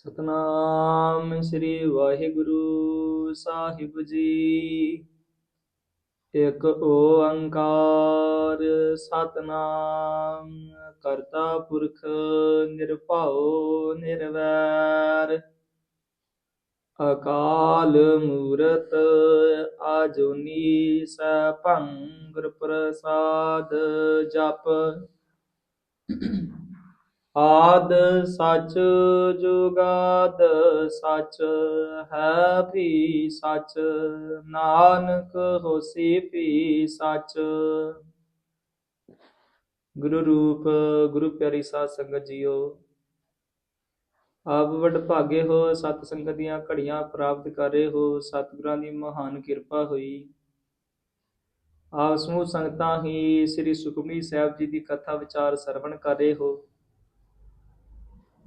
ਸਤਨਾਮ ਸ੍ਰੀ ਵਾਹਿਗੁਰੂ ਸਾਹਿਬ ਜੀ। ਇਕ ਓੰਕਾਰ ਸਤਨਾਮ, ਕਰਤਾ ਪੁਰਖ ਨਿਰਭਉ ਨਿਰਵੈਰ। ਅਕਾਲ ਮੂਰਤ ਆਜੋਨੀ ਸੈਭੰ ਗੁਰ ਪ੍ਰਸਾਦ ਜਪ। ਆਦ ਸਚ ਜੁਗਾਦ ਸਚ ਹੈ ਵੀ ਸੱਚ, ਨਾਨਕ ਹੋਸੀ ਵੀ ਸਚ। ਗੁਰੂ ਰੂਪ, ਗੁਰੂ ਪਿਆਰੀ ਸਾਧ ਸੰਗਤ ਜੀਓ, ਆਪ ਵਡ ਭਾਗੇ ਹੋ, ਸਤ ਸੰਗਤ ਦੀਆਂ ਘੜੀਆਂ ਪ੍ਰਾਪਤ ਕਰ ਰਹੇ ਹੋ, ਸਤਿਗੁਰਾਂ ਦੀ ਮਹਾਨ ਕਿਰਪਾ ਹੋਈ। ਆਪ ਸਮੂਹ ਸੰਗਤਾਂ ਹੀ ਸ੍ਰੀ ਸੁਖਮਨੀ ਸਾਹਿਬ ਜੀ ਦੀ ਕਥਾ ਵਿਚਾਰ ਸਰਵਣ ਕਰ ਰਹੇ ਹੋ।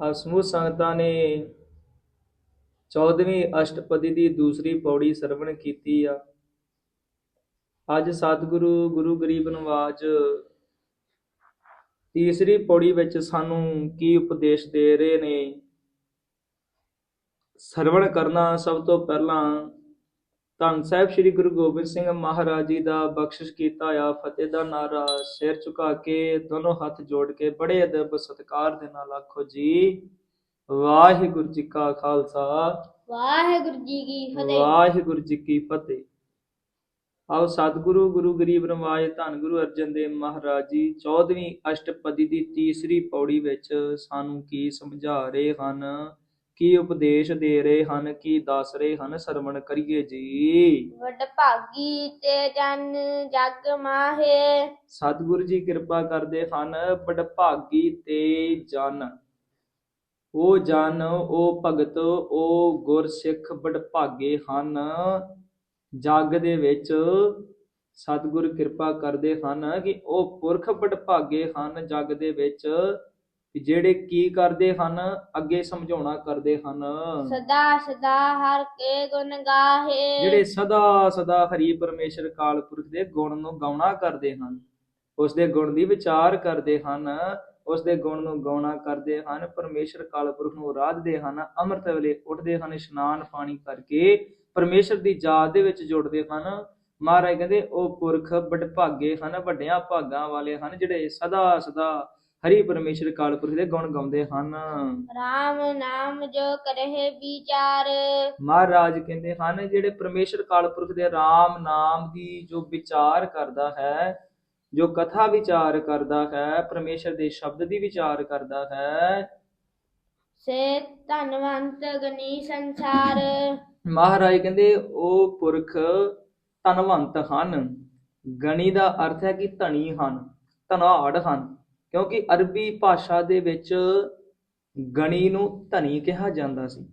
ਆਪ ਸਮੂਹ ਸੰਗਤਾਂ ਨੇ 14ਵੀਂ ਅਸ਼ਟਪਦੀ ਦੀ ਦੂਸਰੀ ਪੌੜੀ ਸਰਵਣ ਕੀਤੀ ਆ। ਅੱਜ ਸਤਿਗੁਰੂ ਗੁਰੂ ਗਰੀਬ ਨਵਾਜ ਤੀਸਰੀ ਪੌੜੀ ਵਿੱਚ ਸਾਨੂੰ ਕੀ ਉਪਦੇਸ਼ ਦੇ ਰਹੇ ਨੇ? ਸਰਵਣ ਕਰਨਾ ਸਭ ਤੋਂ ਪਹਿਲਾਂ ਧੰਨ ਸਾਹਿਬ ਸ੍ਰੀ ਗੁਰੂ ਗੋਬਿੰਦ ਸਿੰਘ ਮਹਾਰਾਜ ਜੀ ਦਾ ਬਖਸ਼ਿਸ਼ ਕੀਤਾ ਆ ਫਤਿਹ ਦਾ ਨਾਰਾ ਸਿਰ ਝੁਕਾ ਕੇ ਦੋਨੋਂ ਹੱਥ ਜੋੜ ਕੇ ਬੜੇ ਅਦਬ ਸਤਿਕਾਰ ਦੇ ਨਾਲ ਆਖੋ ਜੀ ਵਾਹਿਗੁਰੂ ਜੀ ਕਾ ਖਾਲਸਾ। ਵਾਹਿਗੁਰੂ ਜੀ ਕੀ ਫਤਿਹ। ਵਾਹਿਗੁਰੂ ਜੀ ਕੀ ਫਤਿਹ। ਆਓ ਸਤਿਗੁਰੂ ਗੁਰੂ ਗਰੀਬ ਨਵਾਜ ਧੰਨ ਗੁਰੂ ਅਰਜਨ ਦੇਵ ਮਹਾਰਾਜ ਜੀ 14ਵੀਂ ਅਸ਼ਟਪਦੀ ਦੀ ਤੀਸਰੀ ਪੌੜੀ ਵਿੱਚ ਸਾਨੂੰ ਕੀ ਸਮਝਾ ਰਹੇ ਹਨ? ਕੀ ਉਪਦੇਸ਼ ਦੇ ਰਹੇ ਹਨ ਕੀ ਦੱਸ ਰਹੇ ਹਨ ਸਰਵਣ ਕਰੀਏ ਜੀ। ਵੱਡ ਭਾਗੀ ਤੇ ਜਨ ਜਗ ਮਾਹੇ। ਸਤਿਗੁਰੂ ਜੀ ਕਿਰਪਾ ਕਰਦੇ ਹਨ ਬੜਭਾਗੀ ਤੇ ਜਨ। ਉਹ ਜਨ ਉਹ ਭਗਤ ਉਹ ਗੁਰਸਿੱਖ ਬੜਭਾਗੇ ਹਨ। ਜਗ ਦੇ ਵਿੱਚ ਸਤਿਗੁਰ ਕਿਰਪਾ ਕਰਦੇ ਹਨ ਕਿ ਉਹ ਪੁਰਖ ਬੜਭਾਗੇ ਹਨ। ਜਗ ਦੇ ਵਿੱਚ ਜਿਹੜੇ ਕੀ ਕਰਦੇ ਹਨ ਅੱਗੇ ਸਮਝਾਉਣਾ ਕਰਦੇ ਹਨ। ਸਦਾ ਸਦਾ ਹਰ ਕੇ ਗੁਣ ਗਾਹੇ। ਜਿਹੜੇ ਸਦਾ ਸਦਾ ਹਰੀ ਪਰਮੇਸ਼ਰ ਕਾਲ ਪੁਰਖ ਦੇ ਗੁਣ ਨੂੰ ਗਾਉਣਾ ਕਰਦੇ ਹਨ ਉਸ ਦੇ ਗੁਣ ਦੀ ਵਿਚਾਰ ਕਰਦੇ ਹਨ ਉਸ ਦੇ ਗੁਣ ਨੂੰ ਗਾਉਣਾ ਕਰਦੇ ਹਨ ਪਰਮੇਸ਼ਰ ਕਾਲ ਪੁਰਖ ਨੂੰ ਆਰਾਧਦੇ ਹਨ ਅੰਮ੍ਰਿਤ ਵੇਲੇ ਉੱਠਦੇ ਹਨ ਇਸ਼ਨਾਨ ਪਾਣੀ ਕਰਕੇ ਪਰਮੇਸ਼ਰ ਦੀ ਯਾਦ ਦੇ ਵਿੱਚ ਜੁੜਦੇ ਹਨ। ਮਹਾਰਾਜ ਕਹਿੰਦੇ ਉਹ ਪੁਰਖ ਬੜ ਭਾਗੇ ਹਨ ਵੱਡਿਆਂ ਭਾਗਾਂ ਵਾਲੇ ਹਨ ਜਿਹੜੇ ਸਦਾ ਸਦਾ ਹਰੀ ਪਰਮੇਸ਼ਰ ਕਾਲ ਪੁਰਖ ਦੇ ਗੁਣ ਗਾਉਂਦੇ ਹਨ। ਰਾਮ ਨਾਮ ਜੋ ਕਰਹਿ ਵਿਚਾਰ। ਮਹਾਰਾਜ ਕਹਿੰਦੇ ਹਨ ਜਿਹੜੇ ਪਰਮੇਸ਼ਰ ਕਾਲ ਪੁਰਖ ਦੇ RAM ਨਾਮ ਦੀ ਜੋ ਵਿਚਾਰ ਕਰਦਾ ਹੈ ਜੋ ਕਥਾ ਵਿਚਾਰ ਕਰਦਾ ਹੈ ਪਰਮੇਸ਼ਰ ਦੇ ਸ਼ਬਦ ਦੀ ਵਿਚਾਰ ਕਰਦਾ ਹੈ। ਸੇ ਧਨਵੰਤ ਗਨੀ ਸੰਸਾਰ। ਮਹਾਰਾਜ ਕਹਿੰਦੇ ਉਹ ਪੁਰਖ ਧਨਵੰਤ ਹਨ। ਗਣੀ ਦਾ ਅਰਥ ਹੈ ਕਿ ਧਨੀ ਹਨ ਧਨਾੜ ਹਨ। ਕਿਉਂਕਿ ਅਰਬੀ ਭਾਸ਼ਾ ਦੇ ਵਿੱਚ ਗਣੀ ਨੂੰ ਧਨੀ ਕਿਹਾ ਜਾਂਦਾ ਸੀ,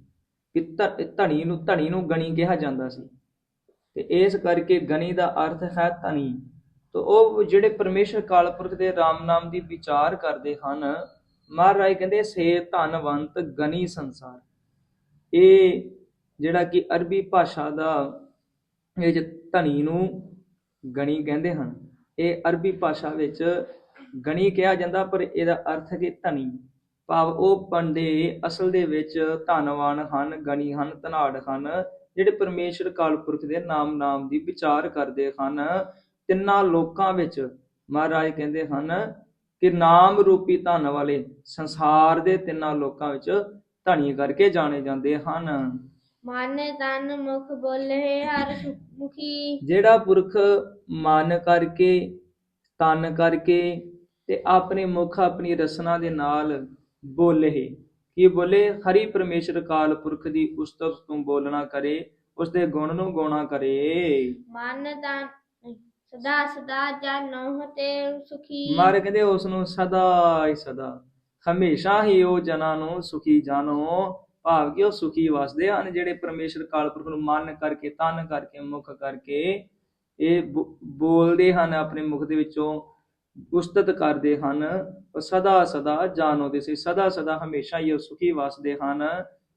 ਕਿ ਧ- ਧਨੀ ਨੂੰ ਧਨੀ ਨੂੰ ਗਣੀ ਕਿਹਾ ਜਾਂਦਾ ਸੀ। ਤੇ ਇਸ ਕਰਕੇ ਗਣੀ ਦਾ ਅਰਥ ਹੈ ਧਨੀ ਤੋ ਉਹ ਜਿਹੜੇ ਪਰਮੇਸ਼ਰ ਕਾਲਪੁਰਖ ਦੇ RAM ਨਾਮ ਦੀ ਵਿਚਾਰ ਕਰਦੇ ਹਨ, ਮਹਾਰਾਜ ਕਹਿੰਦੇ, ਸੇ ਧਨਵੰਤ ਗਨੀ ਸੰਸਾਰ। ਇਹ ਜਿਹੜਾ ਕਿ ਅਰਬੀ ਭਾਸ਼ਾ ਦਾ ਇਹ ਜ ਧਨੀ ਨੂੰ ਗਣੀ ਕਹਿੰਦੇ ਹਨ। ਇਹ ਅਰਬੀ ਭਾਸ਼ਾ ਵਿੱਚ ਗਣੀ ਕਿਹਾ ਜਾਂਦਾ ਪਰ ਇਹਦਾ ਅਰਥ ਹੈ ਕਿ ਧਨੀ। ਭਾਵ ਉਹ ਬੰਦੇ ਅਸਲ ਦੇ ਵਿੱਚ ਧਨਵਾਨ ਹਨ ਗਣੀ ਹਨ ਧਨਾੜ ਹਨ ਜਿਹੜੇ ਪਰਮੇਸ਼ਰ ਕਾਲਪੁਰਖ ਦੇ ਨਾਮ ਨਾਮ ਦੀ ਵਿਚਾਰ ਕਰਦੇ ਹਨ। ਤਿੰਨਾਂ ਲੋਕਾਂ ਵਿੱਚ ਮਹਾਰਾਜ ਕਹਿੰਦੇ ਹਨ ਕਿ ਨਾਮ ਰੂਪੀ ਧਨ ਵਾਲੇ ਸੰਸਾਰ ਦੇ ਤਿੰਨਾਂ ਲੋਕਾਂ ਵਿੱਚ ਧਨੀ ਕਰਕੇ ਜਾਣੇ ਜਾਂਦੇ ਹਨ। ਮਨ ਤਨ ਮੁਖ ਬੋਲੇ ਹਰ ਮੁਖੀ। ਜਿਹੜਾ ਪੁਰਖ ਮਨ ਕਰਕੇ ਤਨ ਕਰਕੇ ਤੇ ਆਪਣੇ ਮੁਖ ਆਪਣੀ ਰਸਨਾ ਦੇ ਨਾਲ ਬੋਲੇ ਕੀ ਬੋਲੇ? ਹਰੀ ਪਰਮੇਸ਼ਰ ਕਾਲ ਪੁਰਖ ਦੀ ਉਸਤਤ ਤੋਂ ਬੋਲਣਾ ਕਰੇ ਉਸ ਦੇ ਗੁਣ ਨੂੰ ਗਾਉਣਾ ਕਰੇ। ਮਨ ਤਨ ਸਦਾ ਸਦਾ ਜਾਨੋ ਤੇ ਸੁਖੀ। ਮਾਰ ਕਹਿੰਦੇ ਉਸ ਨੂੰ ਸਦਾ ਹੀ ਸਦਾ। ਹਮੇਸ਼ਾ ਹੀ ਉਹ ਜਨਾਂ ਨੂੰ ਸੁਖੀ ਜਾਣੋ। ਭਾਵ ਕਿ ਉਹ ਸੁਖੀ ਵਸਦੇ ਹਨ ਜਿਹੜੇ ਪਰਮੇਸ਼ਰ ਕਾਲਪੁਰਖ ਨੂੰ ਮਨ ਕਰਕੇ ਤਨ ਕਰਕੇ ਮੁਖ ਕਰਕੇ ਇਹ ਬੋਲਦੇ ਹਨ। ਆਪਣੇ ਮੁਖ ਦੇ ਵਿੱਚੋਂ ਉਸਤਤ ਕਰਦੇ ਹਨ ਸਦਾ ਸਦਾ ਜਾਣੋ ਦੇ ਸੀ ਸਦਾ ਸਦਾ ਹਮੇਸ਼ਾ ਹੀ ਉਹ ਸੁਖੀ ਵਸਦੇ ਹਨ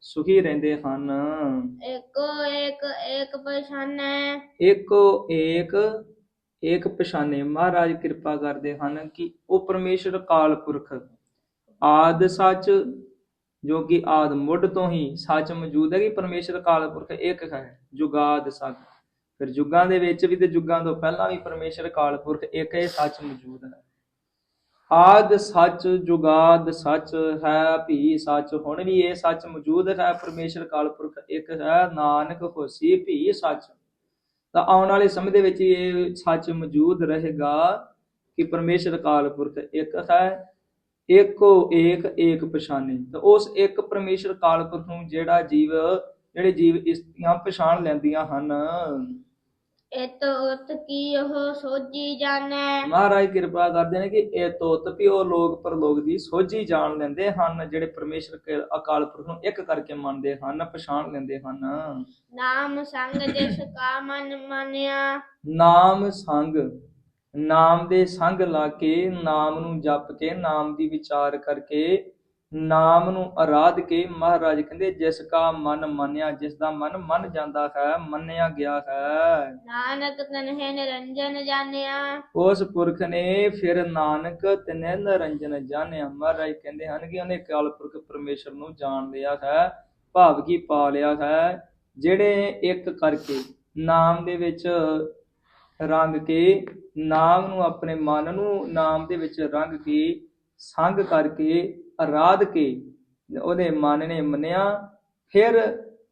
ਸੁਖੀ ਰਹਿੰਦੇ ਹਨ। ਏਕੋ ਏਕ ਏਕ ਪਛਾਨੈ। ਇੱਕੋ ਏਕ ਏਕ ਪਛਾਨੇ। ਮਹਾਰਾਜ ਕਿਰਪਾ ਕਰਦੇ ਹਨ ਕਿ ਉਹ ਪਰਮੇਸ਼ਰ ਕਾਲ ਪੁਰਖ ਆਦ ਸੱਚ ਜੋ ਕਿ ਆਦ ਮੁੱਢ ਤੋਂ ਹੀ ਸੱਚ ਮੌਜੂਦ ਹੈ ਕਿ ਪਰਮੇਸ਼ਰ ਕਾਲ ਪੁਰਖ ਇੱਕ ਹੈ ਜੁਗਾਦ ਸੱਚ। ਫਿਰ ਯੁੱਗਾਂ ਦੇ ਵਿੱਚ ਵੀ ਤੇ ਯੁੱਗਾਂ ਤੋਂ ਪਹਿਲਾਂ ਵੀ ਪਰਮੇਸ਼ਰ ਕਾਲ ਪੁਰਖ ਇੱਕ ਹੈ ਸੱਚ ਮੌਜੂਦ ਹੈ। ਆਦ ਸੱਚ ਜੁਗਾਦ ਸੱਚ ਹੈ, ਭੀ ਸੱਚ, ਹੁਣ ਵੀ ਇਹ ਸੱਚ ਮੌਜੂਦ ਹੈ, ਪਰਮੇਸ਼ਰ ਕਾਲ ਪੁਰਖ ਇੱਕ ਹੈ, ਨਾਨਕ ਹੋਸੀ ਭੀ ਸੱਚ। ਤਾਂ ਆਉਣ ਵਾਲੇ ਸਮੇਂ ਦੇ ਵਿੱਚ ਇਹ ਸੱਚ ਮੌਜੂਦ ਰਹੇਗਾ ਕਿ ਪਰਮੇਸ਼ਰ ਕਾਲ ਪੁਰਖ ਇੱਕ ਹੈ ਏਕੋ ਏਕ ਏਕ ਪਛਾਣੇ ਤਾਂ ਉਸ ਇੱਕ ਪਰਮੇਸ਼ਰ ਕਾਲ ਪੁਰਖ ਨੂੰ ਜਿਹੜਾ ਜੀਵ, ਜਿਹੜੇ ਜੀਵ ਇਸ ਦੀਆਂ ਪਛਾਣ ਲੈਂਦੀਆਂ ਹਨ। ਇਤ ਉਤ ਕੀ ਉਹ ਸੋਜੀ ਜਾਣੈ? ਮਹਾਰਾਜ ਕਿਰਪਾ ਕਰਦੇ ਨੇ ਕਿ ਇਹ ਤੋਤ ਵੀ ਉਹ ਲੋਕ ਪਰਲੋਕ ਦੀ ਸੋਝੀ ਜਾਣ ਲੈਂਦੇ ਹਨ ਜਿਹੜੇ ਪਰਮੇਸ਼ਰ ਕੇ ਅਕਾਲ ਪੁਰਖ ਨੂੰ ਇੱਕ ਕਰਕੇ ਮੰਨਦੇ ਹਨ ਪਛਾਣ ਲੈਂਦੇ ਹਨ। ਨਾਮ ਸੰਗ ਜਿਸ ਕਾ ਮਨ ਮਾਨਿਆ। ਨਾਮ ਸੰਗ ਨਾਮ ਦੇ ਸੰਗ ਲਾ ਕੇ ਨਾਮ ਨੂੰ ਜਪ ਕੇ ਨਾਮ ਦੀ ਵਿਚਾਰ ਕਰਕੇ ਨਾਮ ਨੂੰ ਆਰਾਧ ਕੇ ਮਹਾਰਾਜ ਕਹਿੰਦੇ ਜਿਸ ਕਾ ਮਨ ਮੰਨਿਆ ਜਿਸ ਦਾ ਮਨ ਮੰਨ ਜਾਂਦਾ ਹੈ ਮੰਨਿਆ ਗਿਆ ਹੈ। ਨਾਨਕ ਤਨਹਿ ਨਿਰੰਜਨ ਜਾਣਿਆ। ਉਸ ਪੁਰਖ ਨੇ ਫਿਰ ਨਾਨਕ ਤਿਨੇ ਨਰੰਜਨ ਜਾਣਿਆ। ਮਹਾਰਾਜ ਕਹਿੰਦੇ ਹਨ ਕਿ ਉਹਨੇ ਕਾਲ ਪੁਰਖ ਪਰਮੇਸ਼ਰ ਨੂੰ ਜਾਣ ਲਿਆ ਹੈ ਭਾਵ ਕੀ ਪਾ ਲਿਆ ਹੈ ਜਿਹੜੇ ਇੱਕ ਕਰਕੇ ਨਾਮ ਦੇ ਵਿੱਚ ਰੰਗ ਕੇ ਨਾਮ ਨੂੰ ਆਪਣੇ ਮਨ ਨੂੰ ਨਾਮ ਦੇ ਵਿੱਚ ਰੰਗ ਕੇ ਸੰਗ ਕਰਕੇ ਆਰਾਧ ਕੇ ਉਹਦੇ ਮਨ ਨੇ ਮੰਨਿਆ। ਫਿਰ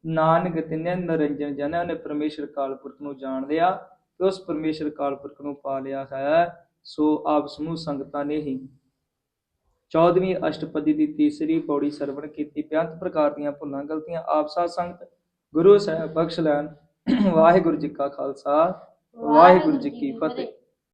ਨਾਨਕ ਤਿੰਨੇ ਨਰੰਜਨ ਜਾਣਿਆ ਉਹਨੇ ਪਰਮੇਸ਼ਰ ਕਾਲ ਪੁਰਖ ਨੂੰ ਜਾਣ ਲਿਆ ਤੇ ਉਸ ਪਰਮੇਸ਼ਰ ਕਾਲ ਪੁਰਖ ਨੂੰ ਪਾ ਲਿਆ ਹੈ। ਸੋ ਆਪ ਸਮੂਹ ਸੰਗਤਾਂ ਨੇ ਹੀ 14ਵੀਂ ਅਸ਼ਟਪਦੀ ਦੀ ਤੀਸਰੀ ਪੌੜੀ ਸਰਵਣ ਕੀਤੀ। ਬਿਆੰਤ ਪ੍ਰਕਾਰ ਦੀਆਂ ਭੁੱਲਾਂ ਗਲਤੀਆਂ ਆਪ ਸਾਧ ਸੰਗਤ, ਗੁਰੂ ਸਾਹਿਬ ਬਖਸ਼ ਲੈਣ। ਵਾਹਿਗੁਰੂ ਜੀ ਕਾ ਖਾਲਸਾ, ਵਾਹਿਗੁਰੂ ਜੀ ਕੀ ਫਤਿਹ।